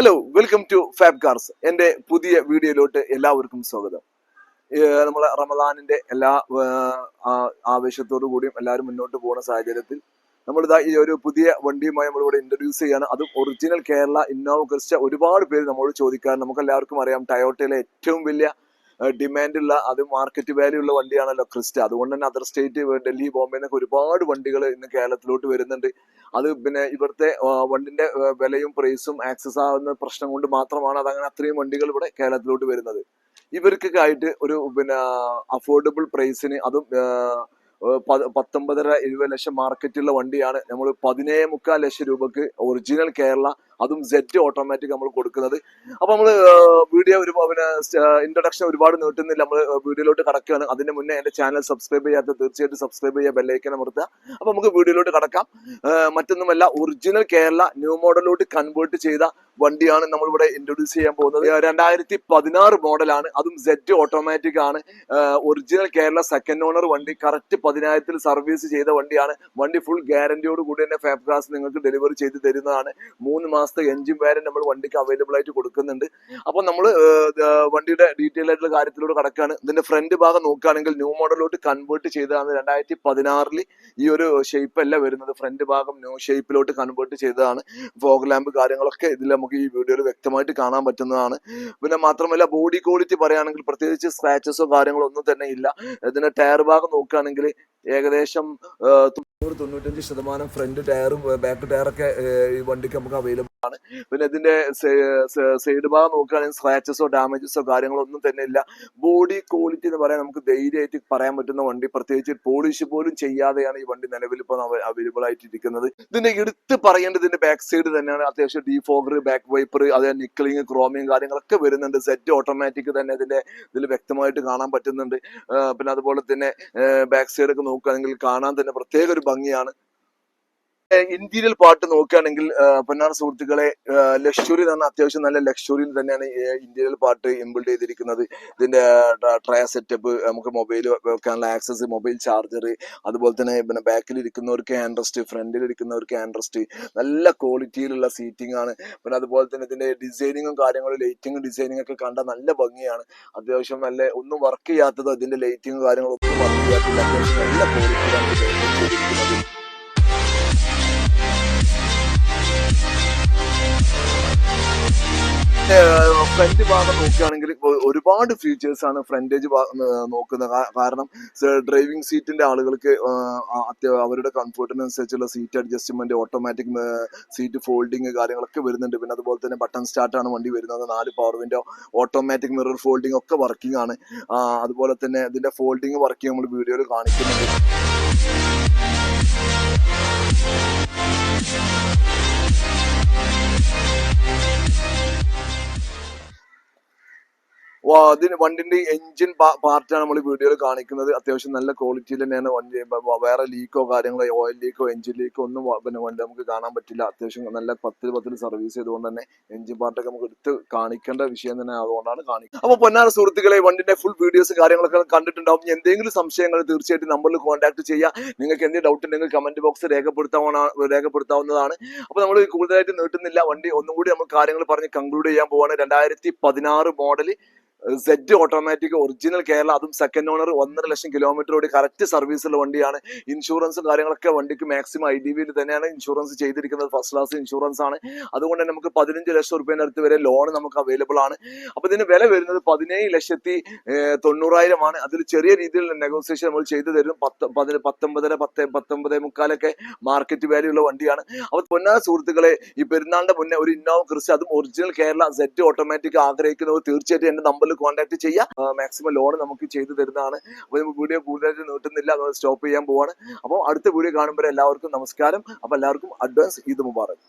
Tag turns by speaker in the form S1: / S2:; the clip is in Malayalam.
S1: Hello welcome to Fab Cars എന്റെ പുതിയ വീഡിയോയിലോട്ട് എല്ലാവർക്കും സ്വാഗതം. നമ്മൾ നമ്മളെ റമദാനിന്റെ എല്ലാ ആവേശത്തോടു കൂടിയും എല്ലാവരും മുന്നോട്ട് പോകുന്ന സാഹചര്യത്തിൽ നമ്മളിതാ ഈ ഒരു പുതിയ വണ്ടിയുമായി നമ്മളിവിടെ ഇൻട്രൊഡ്യൂസ് ചെയ്യാണ്. അതും ഒറിജിനൽ കേരള ഇന്നോവ ക്രിസ്റ്റ ഒരുപാട് പേര് നമ്മളോട് ചോദിക്കാൻ നമുക്ക് എല്ലാവർക്കും അറിയാം ടയോട്ടയിലെ ഏറ്റവും വലിയ ഡിമാൻഡ് ഉള്ള അത് മാർക്കറ്റ് വാല്യൂ ഉള്ള വണ്ടിയാണല്ലോ ക്രിസ്റ്റ അതുകൊണ്ട് തന്നെ അതർ സ്റ്റേറ്റ് ഡൽഹി ബോംബെ എന്നൊക്കെ ഒരുപാട് വണ്ടികൾ ഇന്ന് കേരളത്തിലോട്ട് വരുന്നുണ്ട്. അത് പിന്നെ ഇവിടുത്തെ വണ്ടിന്റെ വിലയും പ്രൈസും ആക്സസ് ആവുന്ന പ്രശ്നം കൊണ്ട് മാത്രമാണ് അതങ്ങനെ അത്രയും വണ്ടികൾ ഇവിടെ കേരളത്തിലോട്ട് വരുന്നത്. ഇവർക്കൊക്കെ ആയിട്ട് ഒരു പിന്നെ അഫോർഡബിൾ പ്രൈസിന് അതും പത്തൊമ്പതര ഇരുപത് ലക്ഷം മാർക്കറ്റുള്ള വണ്ടിയാണ്. നമ്മൾ പതിനേഴ് മുക്കാൽ ലക്ഷം രൂപക്ക് ഒറിജിനൽ കേരള അതും സെറ്റ് ഓട്ടോമാറ്റിക് നമ്മൾ കൊടുക്കുന്നത്. അപ്പൊ നമ്മൾ വീഡിയോ ഒരു പിന്നെ ഇൻട്രൊഡക്ഷൻ ഒരുപാട് നീട്ടുന്നില്ല. നമ്മൾ വീഡിയോയിലോട്ട് കടക്കുകയാണ്. അതിന് മുന്നേ എന്റെ ചാനൽ സബ്സ്ക്രൈബ് ചെയ്യാത്ത തീർച്ചയായിട്ടും സബ്സ്ക്രൈബ് ചെയ്യുക ബെല്ലൈക്കൻ അമർത്തുക. അപ്പൊ നമുക്ക് വീഡിയോയിലോട്ട് കടക്കാം. മറ്റൊന്നുമല്ല ഒറിജിനൽ കേരള ന്യൂ മോഡലിലോട്ട് കൺവേർട്ട് ചെയ്ത വണ്ടിയാണ് നമ്മൾ ഇവിടെ ഇൻട്രൊഡ്യൂസ് ചെയ്യാൻ പോകുന്നത്. രണ്ടായിരത്തി പതിനാറ് മോഡലാണ് അതും സെറ്റ് ഓട്ടോമാറ്റിക് ആണ്. ഒറിജിനൽ കേരള സെക്കൻഡ് ഓണർ വണ്ടി കറക്റ്റ് പതിനായിരത്തിൽ സർവീസ് ചെയ്ത വണ്ടിയാണ്. വണ്ടി ഫുൾ ഗ്യാരണ്ടിയോട് കൂടി തന്നെ ഫാബ് ക്ലാസ് നിങ്ങൾക്ക് ഡെലിവറി ചെയ്ത് തരുന്നതാണ്. മൂന്ന് മാസത്തെ എഞ്ചിൻ വേറെ നമ്മൾ വണ്ടിക്ക് അവൈലബിൾ ആയിട്ട് കൊടുക്കുന്നുണ്ട്. അപ്പൊ നമ്മൾ വണ്ടിയുടെ ഡീറ്റെയിൽ ആയിട്ടുള്ള കാര്യത്തിലൂടെ കടക്കാണ്. ഇതിന്റെ ഫ്രണ്ട് ഭാഗം നോക്കുകയാണെങ്കിൽ ന്യൂ മോഡലിലോട്ട് കൺവേർട്ട് ചെയ്തതാണ് രണ്ടായിരത്തി പതിനാറിൽ ഈ ഒരു ഷേപ്പ് അല്ല വരുന്നത്. ഫ്രണ്ട് ഭാഗം ന്യൂ ഷേപ്പിലോട്ട് കൺവേർട്ട് ചെയ്തതാണ്. ഫോഗ് ലാമ്പ് കാര്യങ്ങളൊക്കെ ഇതിൽ നമുക്ക് ഈ വീഡിയോയിൽ വ്യക്തമായിട്ട് കാണാൻ പറ്റുന്നതാണ്. പിന്നെ മാത്രമല്ല ബോഡി ക്വാളിറ്റി പറയുകയാണെങ്കിൽ പ്രത്യേകിച്ച് സ്ക്രാച്ചസോ കാര്യങ്ങളോ ഒന്നും തന്നെ ഇല്ല. ഇതിന്റെ ടയർ ഭാഗം നോക്കുകയാണെങ്കിൽ ഏകദേശം തൊണ്ണൂറ് തൊണ്ണൂറ്റഞ്ച് ശതമാനം ഫ്രണ്ട് ടയറും ബാക്ക് ടയറൊക്കെ ഈ വണ്ടിക്ക് നമുക്ക് അവൈലബിൾ ആണ്. പിന്നെ ഇതിന്റെ സൈഡ് ഭാഗം നോക്കുകയാണെങ്കിൽ സ്ക്രാച്ചസോ ഡാമേജസോ കാര്യങ്ങളോ ഒന്നും തന്നെ ഇല്ല. ബോഡി ക്വാളിറ്റി എന്ന് പറയാൻ നമുക്ക് ധൈര്യമായിട്ട് പറയാൻ പറ്റുന്ന വണ്ടി. പ്രത്യേകിച്ച് പോളിഷ് പോലും ചെയ്യാതെയാണ് ഈ വണ്ടി നിലവിൽ ഇപ്പോൾ അവൈലബിൾ ആയിട്ടിരിക്കുന്നത്. ഇതിന്റെ എടുത്ത് പറയേണ്ടത് ഇതിന്റെ ബാക്ക് സൈഡ് തന്നെയാണ് അത്യാവശ്യം ഡീഫോഗർ ബാക്ക് വൈപ്പർ അതേ നിക്കലിങ് ക്രോമിയും കാര്യങ്ങളൊക്കെ വരുന്നുണ്ട്. സെറ്റ് ഓട്ടോമാറ്റിക് തന്നെ ഇതിന്റെ ഇതിൽ വ്യക്തമായിട്ട് കാണാൻ പറ്റുന്നുണ്ട്. പിന്നെ അതുപോലെ തന്നെ ബാക്ക് സൈഡ് ഒക്കെ നോക്കുകയാണെങ്കിൽ കാണാൻ തന്നെ പ്രത്യേക ഒരു ഭംഗിയാണ്. ഇന്റീരിയൽ പാർട്ട് നോക്കുകയാണെങ്കിൽ പൊന്നാർ സുഹൃത്തുക്കളെ ലക്ഷറി തന്നെ അത്യാവശ്യം നല്ല ലക്ഷറിയിൽ തന്നെയാണ് ഇന്റീരിയൽ പാർട്ട് ഇമ്പിൾഡ് ചെയ്തിരിക്കുന്നത്. ഇതിന്റെ ട്രയ സെറ്റപ്പ് നമുക്ക് മൊബൈൽ വെക്കാനുള്ള ആക്സസ് മൊബൈൽ ചാർജർ അതുപോലെ തന്നെ പിന്നെ ബാക്കിൽ ഇരിക്കുന്നവർക്ക് ഹാൻഡ് റെസ്റ്റ് ഫ്രണ്ടിൽ ഇരിക്കുന്നവർക്ക് ഹാൻഡ് റെസ്റ്റ് നല്ല ക്വാളിറ്റിയിലുള്ള സീറ്റിംഗ് ആണ്. പിന്നെ അതുപോലെ തന്നെ ഇതിന്റെ ഡിസൈനിങ്ങും കാര്യങ്ങളും ലൈറ്റിംഗും ഡിസൈനിങ് ഒക്കെ കണ്ട നല്ല ഭംഗിയാണ്. അത്യാവശ്യം നല്ല ഒന്നും വർക്ക് ചെയ്യാത്തതോ ഇതിന്റെ ലൈറ്റിംഗും കാര്യങ്ങളും ഒന്നും വർക്ക് ചെയ്യാത്തില്ല അത്യാവശ്യം നല്ല ക്വാളിറ്റിയിലാണ് ഇത് ചെയ്തിരിക്കുന്നത് ഫ്രണ്ട് ഭാഗം നോക്കുകയാണെങ്കിൽ ഒരുപാട് ഫീച്ചേഴ്സ് ആണ് ഫ്രണ്ടേജ് നോക്കുന്നത് കാരണം ഡ്രൈവിംഗ് സീറ്റിന്റെ ആളുകൾക്ക് അവരുടെ കംഫർട്ടിനനുസരിച്ചുള്ള seat adjustment automatic seat folding കാര്യങ്ങളൊക്കെ വരുന്നുണ്ട്. പിന്നെ അതുപോലെ തന്നെ ബട്ടൺ സ്റ്റാർട്ടാണ് വണ്ടി വരുന്നത്. നാല് power window automatic mirror folding ഒക്കെ വർക്കിംഗ് ആണ്. അതുപോലെ തന്നെ ഇതിന്റെ ഫോൾഡിംഗ് വർക്ക് നമ്മൾ വീഡിയോയിൽ കാണിക്കുന്നുണ്ട്. അതിന് വണ്ടിന്റെ എഞ്ചിൻ പാർട്ടാണ് നമ്മൾ വീഡിയോയിൽ കാണിക്കുന്നത്. അത്യാവശ്യം നല്ല ക്വാളിറ്റിയിൽ തന്നെയാണ് വണ്ടി. വേറെ ലീക്കോ കാര്യങ്ങളോ ഓയിൽ ലീക്കോ എഞ്ചിൻ ലീക്കോ ഒന്നും പിന്നെ വണ്ടി നമുക്ക് കാണാൻ പറ്റില്ല. അത്യാവശ്യം നല്ല പത്തിൽ പത്തിൽ സർവീസ് ചെയ്തുകൊണ്ട് തന്നെ എഞ്ചിൻ പാർട്ടൊക്കെ നമുക്ക് എടുത്ത് കാണിക്കേണ്ട വിഷയം തന്നെ അതുകൊണ്ടാണ് കാണിക്കുന്നത്. അപ്പൊ പൊന്നാറ സുഹൃത്തുക്കളെ വണ്ടിന്റെ ഫുൾ വീഡിയോസ് കാര്യങ്ങളൊക്കെ കണ്ടിട്ടുണ്ടാവും. എന്തെങ്കിലും സംശയങ്ങൾ തീർച്ചയായിട്ടും നമ്പറിൽ കോൺടാക്ട് ചെയ്യുക നിങ്ങൾക്ക് എന്തെങ്കിലും ഡൗട്ട് ഉണ്ടെങ്കിൽ കമന്റ് ബോക്സ് രേഖപ്പെടുത്താവുന്ന രേഖപ്പെടുത്താവുന്നതാണ്. അപ്പൊ നമ്മൾ കൂടുതലായിട്ട് നീട്ടുന്നില്ല. വണ്ടി ഒന്നും കൂടി നമ്മൾ കാര്യങ്ങൾ പറഞ്ഞ് കൺക്ലൂഡ് ചെയ്യാൻ പോവാണ്. രണ്ടായിരത്തി പതിനാറ് model set automatic original Kerala അതും സെക്കൻഡ് ഓണർ ഒന്നര ലക്ഷം കിലോമീറ്റർ ഓടി കറക്റ്റ് സർവീസുള്ള വണ്ടിയാണ്. ഇൻഷുറൻസും കാര്യങ്ങളൊക്കെ വണ്ടിക്ക് മാക്സിമം ഐ ഡി വിയിൽ തന്നെയാണ് ഇൻഷുറൻസ് ചെയ്തിരിക്കുന്നത്. ഫസ്റ്റ് ക്ലാസ് ഇൻഷുറൻസ് ആണ്. അതുകൊണ്ട് തന്നെ നമുക്ക് പതിനഞ്ച് ലക്ഷം റുപ്യേന്റെ അടുത്ത് വരെ ലോൺ നമുക്ക് അവൈലബിൾ ആണ്. അപ്പൊ ഇതിന് വില വരുന്നത് പതിനേഴ് ലക്ഷത്തി തൊണ്ണൂറായിരം ആണ്. അതിൽ ചെറിയ രീതിയിൽ നെഗോസിയേഷൻ നമ്മൾ ചെയ്തു തരും. പത്ത് പത്തൊമ്പതര പത്ത് പത്തൊമ്പത് മുക്കാലൊക്കെ മാർക്കറ്റ് വാല്യൂ ഉള്ള വണ്ടിയാണ്. അപ്പൊ പൊന്നാ സുഹൃത്തുക്കളെ ഈ പെരുന്നാളിന്റെ മുന്നേ ഒരു ഇന്നോവ ക്രിസ്റ്റ അതും ഒറിജിനൽ കേരള സെറ്റ് ഓട്ടോമാറ്റിക് ആഗ്രഹിക്കുന്നവർ തീർച്ചയായിട്ടും എന്റെ നമ്പറിൽ കോൺടാക്ട് ചെയ്യുക മാക്സിമം ലോൺ നമുക്ക് ചെയ്തു തരുന്നതാണ്. അപ്പോൾ നമുക്ക് വീഡിയോ കൂടുതലായിട്ട് നീട്ടുന്നില്ല. സ്റ്റോപ്പ് ചെയ്യാൻ പോവാണ്. അപ്പോൾ അടുത്ത വീഡിയോ കാണുമ്പോൾ എല്ലാവർക്കും നമസ്കാരം. അപ്പോൾ എല്ലാവർക്കും അഡ്വാൻസ് ഈദ് മുബാറക്.